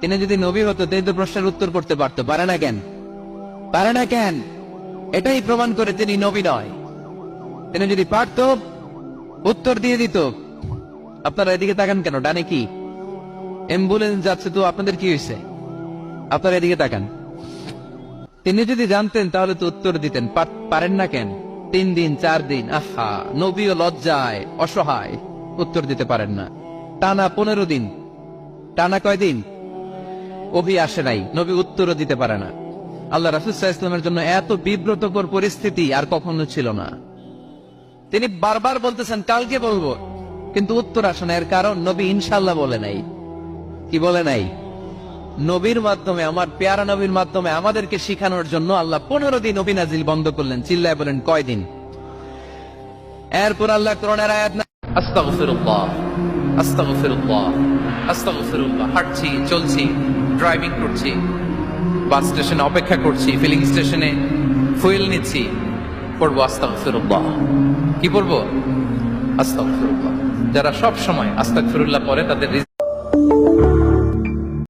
তিনি যদি নবী হতো, তিনি তো প্রশ্নের উত্তর করতে পারতো। পারে না কেন? পারে না কেন? এটাই প্রমাণ করে তিনি নবী নয়। তিনি যদি পারত, উত্তর দিয়ে দিত। আপনারা এদিকে তাকান কেন? ডানে কি? অ্যাম্বুলেন্স যাচ্ছে তো, আপনাদের কি হয়েছে? আপনারা এদিকে তাকান। তিনি যদি জানতেন, তাহলে তো উত্তর দিতেন। পারেন না কেন? তিন দিন, চার দিন, আহা, নবীও লজ্জায়, অসহায়। উত্তর দিতে পারেন না। টানা পনেরো দিন। টানা কয়দিন অভি আসে নাই, নবী উত্তরও দিতে পারে না। আল্লাহ রাসুসাহ জন্য এত বিব্রতকর পরিস্থিতি আর কখনো ছিল না। তিনি বারবার বলতেছেন, কালকে বলব। কিন্তু উত্তর আসে না, এর কারণ নবী ইনশাল্লাহ বলে নাই। কি বলে নাই? নবীর মাধ্যমে, আমার পেয়ারা নবীর মাধ্যমে আমাদেরকে শিখানোর জন্য আল্লাহ পনেরো দিন অভিনাজিল বন্ধ করলেন, চিল্লায় বলেন কয়দিন এরপর আল্লাহ করোনার আয়াত আস্তাগফিরুল্লাহ আস্তাগফিরুল্লাহ আস্তাগফিরুল্লাহ, হাঁটছি, চলছি। ড্রাইভিং করছি বাস স্টেশনে অপেক্ষা করছি ফিলিং স্টেশনে ফুয়েল নিচ্ছি, পড়ব আস্তাগফিরুল্লাহ। কি পড়ব? আস্তাগফিরুল্লাহ। যারা সব সময় আস্তাগফিরুল্লাহ পরে তাদের